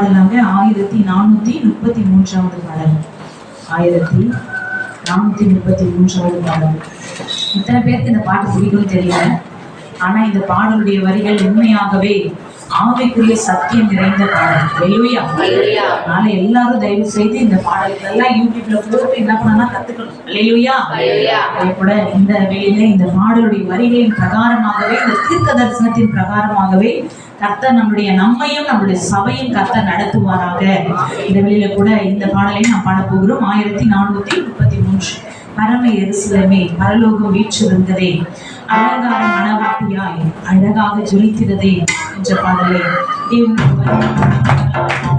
பாடலாக ஆயிரத்தி நானூத்தி முப்பத்தி மூன்றாவது பாடல். ஆயிரத்தி நானூத்தி முப்பத்தி மூன்றாவது பாடல். இத்தனை பேருக்கு இந்த பாட்டு பிடிக்கும்னு தெரியல. ஆனா இந்த பாடலுடைய வரிகள் உண்மையாகவே ஆவிக்குரிய சத்தியம் நிறைந்த பாடல். அதனால எல்லாரும் தயவு செய்து இந்த பாடல்கள் எல்லாம் யூடியூப்ல போட்டு என்ன பண்ணலாம் கத்துக்கணும். அதே கூட இந்த வேளையில இந்த பாடலுடைய வரிகளின் பிரகாரமாகவே இந்த தீர்க்க தரிசனத்தின் பிரகாரமாகவே கர்த்தர் நம்முடைய நம்மையும் நம்முடைய சபையும் கர்த்தர் நடத்துவாராக. இந்த வெளியில கூட இந்த பாடலை நாம் பாட போகிறோம். ஆயிரத்தி நானூத்தி முப்பத்தி மூன்று. பரம எருசலமே பரலோகம் வீற்றிருந்ததே அழகான மனவாட்டியாய் அழகாக ஜொலிக்கிறதே என்ற பாடலை தேவனுடைய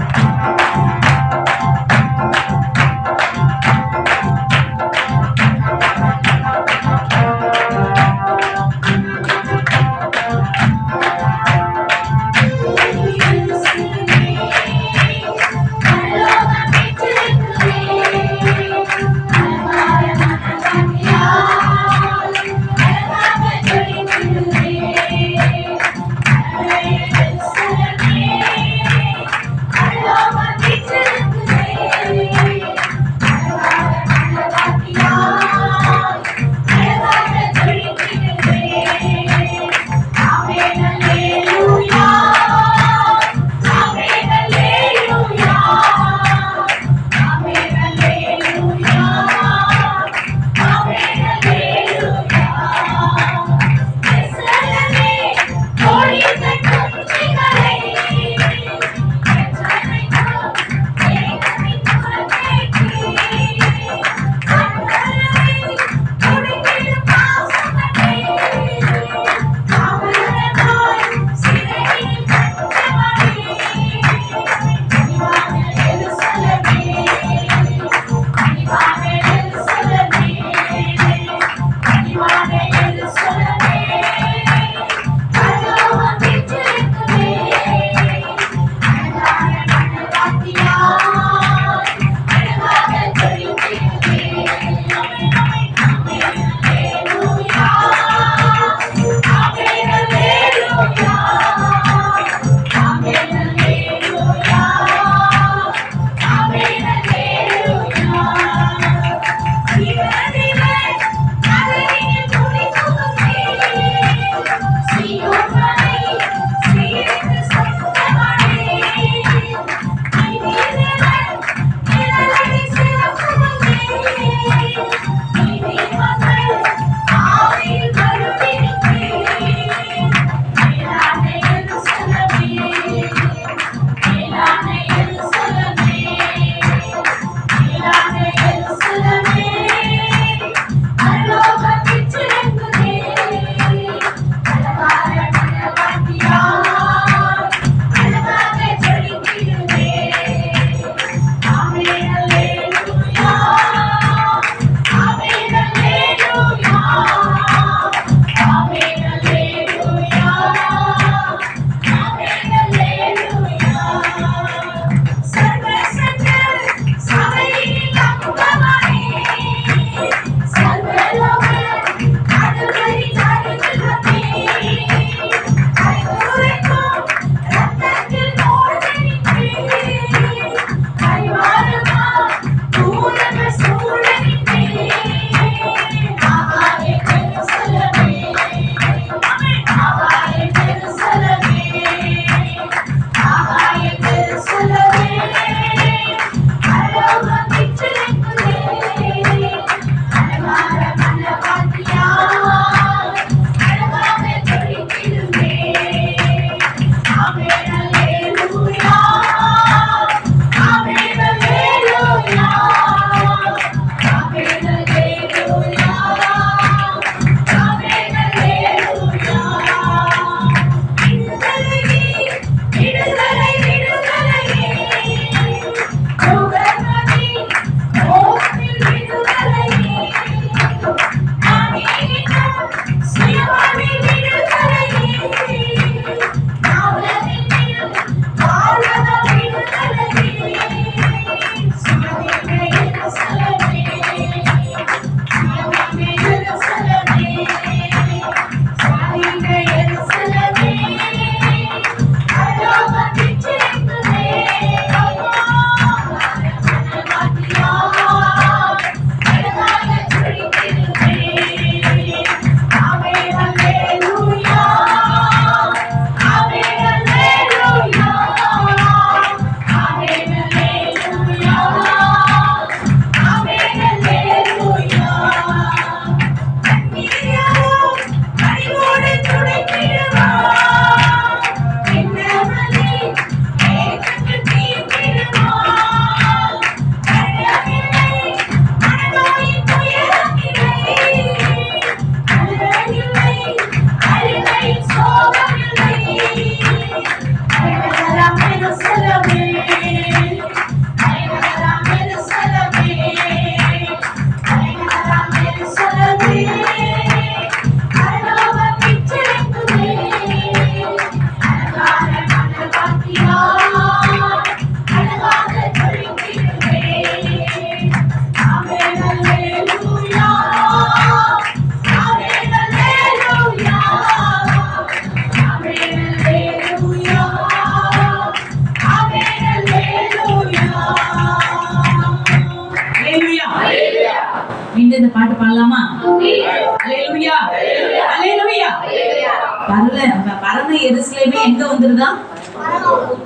அலையலுயா வரல பரம எருசலேமே எங்க வந்துருதா?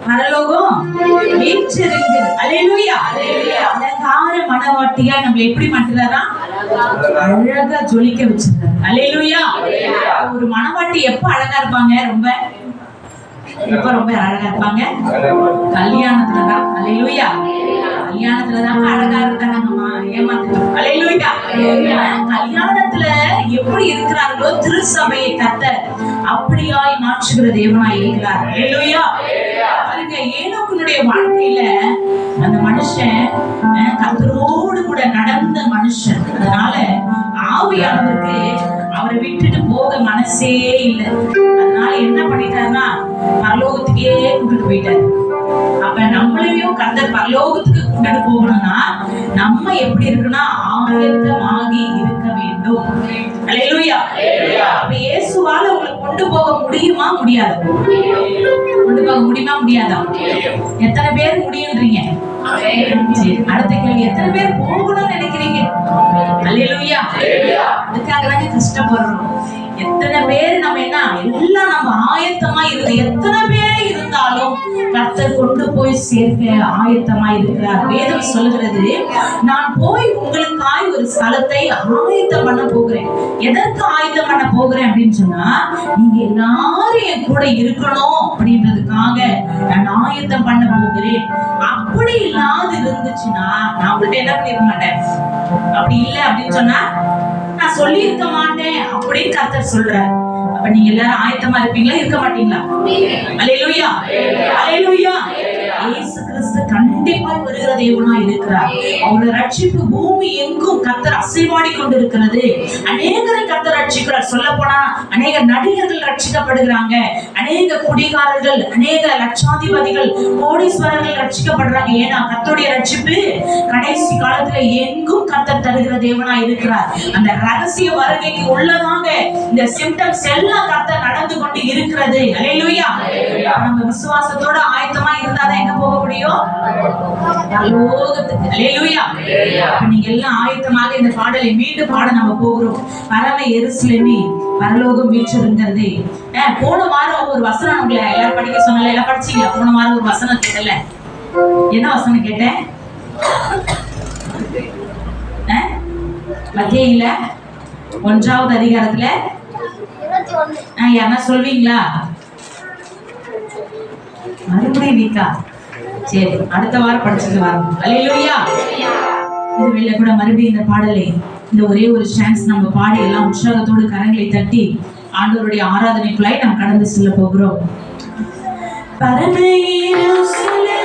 பரலோகம். வீற்றிருக்குது அலையலுயா? அலங்கார மனவாட்டியா நம்ம எப்படி மாட்டுறாரா அழகா ஜொலிக்க வச்சிருக்காரு. அலையலுயா? ஒரு மனவாட்டி எப்ப அழகா இருப்பாங்க? ரொம்ப? எப்ப ரொம்ப அழகா இருப்பாங்க? கல்யாணத்துலதான். அலையிலுயா? கல்யாணத்துலதான் அழகா இருக்காங்க. நம்ம ஏமாத்துட்டோம். அலையிலுயா? கல்யாணத்துல எப்படி இருக்கிறார்களோ சபையை கத்த அப்படியாய் மாற்றுகிற தேவனாய் இருக்கிறார். அலையிலுயா பாருங்க ஏனோக்குனுடைய வாழ்க்கையில அந்த மனுஷன் அஹ், கூட நடந்த மனுஷன். அதனால ஆவியானவருக்கு அவரை விட்டுட்டு போக மனசே இல்லை. அதனால என்ன பண்ணிட்டாருன்னா பரலோகத்துக்கே கூட்டிட்டு போயிட்டாரு. அப்ப நம்மளையும் கர்த்தர் பரலோகத்துக்கு கூட்டிட்டு போகணும்னா நம்ம எப்படி இருக்குன்னா ஆயத்தமாகி முடியுமா முடியாது? கொண்டு போக முடியுமா முடியாதா? எத்தனை பேர் முடியுன்றீங்க? அடுத்த கேள்வி எத்தனை பேர் போகணும்னு நினைக்கிறீங்க? அல்லேலூயா அதுக்காக தாங்க கஷ்டப்படுறோம். எத்தனை பேர் நம்ம என்ன எல்லாம் நம்ம ஆயத்தமா இருக்கு எத்தனை பேர் இருந்தாலும் கர்த்தர் கொண்டு போய் சேர்க்க ஆயத்தமா இருக்கிறார். வேதம் சொல்லுகிறது நான் போய் உங்களுக்காய் ஒரு ஸ்தலத்தை ஆயத்தம் பண்ண போகிறேன். எதற்கு ஆயத்தம் பண்ண போகிறேன் அப்படின்னு சொன்னா நீங்க எல்லாரும் என் கூட இருக்கணும் அப்படின்றதுக்காக நான் ஆயத்தம் பண்ண போகிறேன். அப்படி இல்லாத இருந்துச்சுன்னா நான் உங்கள்கிட்ட என்ன பண்ணிருக்க மாட்டேன்? அப்படி இல்லை அப்படின்னு சொன்னா நான் சொல்லி இருக்க மாட்டேன் அப்படின்னு கர்த்தர் சொல்றாரு. அப்ப நீங்க எல்லாரும் ஆயத்தமா இருப்பீங்களா? இருக்க மாட்டீங்களா? அல்லேலூயா அல்லேலூயா இயேசு கண்டிப்பாய் வருகிற தேவனா இருக்கிறார். அவருடைய ரட்சிப்பு பூமி எங்கும் கத்தர் அசைவாடி கொண்டிருக்கிறது அநேகரை கத்தர் ரட்சிக்கிறார். சொல்ல போனா அநேக நடிகர்கள் ரட்சிக்கப்படுகிறாங்க. அநேக குடிகாரர்கள் அநேக லட்சாதிபதிகள் கோடீஸ்வரர்கள் ரட்சிக்கப்படுறாங்க. ஏன்னா கர்த்தருடைய ரட்சிப்பு கடைசி காலத்துல எங்கும் கத்தர் தருகிற தேவனா இருக்கிறார். அந்த ரகசிய வருகைக்கு உள்ளதாக இந்த சிம்டம்ஸ் எல்லாம் கத்தர் நடந்து கொண்டு இருக்கிறது. அல்லேலூயா நம்ம விசுவாசத்தோட ஆயத்தமா முடியும். அப்ப நீங்க எல்லாம் ஆயத்தமாக இந்த பாடலை மீண்டும் பாட நம்ம போகிறோம். பரம எருசலேமே பரலோகம் வீற்றிருங்கிறது போன வாரம் ஒரு வசனம் உங்களை எல்லாரும் படிக்க சொன்னல எல்லாம் படிச்சீங்களா? போன வாரம் ஒரு வசனம் கேட்டல. என்ன வசனம் கேட்டேன்? மத்திய இல்ல ஒன்றாவது அதிகாரத்துல? யாருன்னா சொல்வீங்களா? மறுபடியும் வீக்கா சரி அடுத்த வாரம் படிச்சுட்டு வரோம் அல்லேலூயா. இந்த வெளில கூட மறுபடியும் இந்த பாடலை இந்த ஒரே ஒரு சான்ஸ் நம்ம பாடி எல்லாம் உற்சாகத்தோடு கரங்களை தட்டி ஆண்டவருடைய ஆராதனைக்குள்ளாய் நாம் கடந்து செல்ல போகிறோம். பரமேருசலேமே,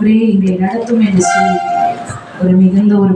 ஆண்டவரே எங்களை நடத்தும் என்று சொல்லி ஒரு மிகுந்த ஒரு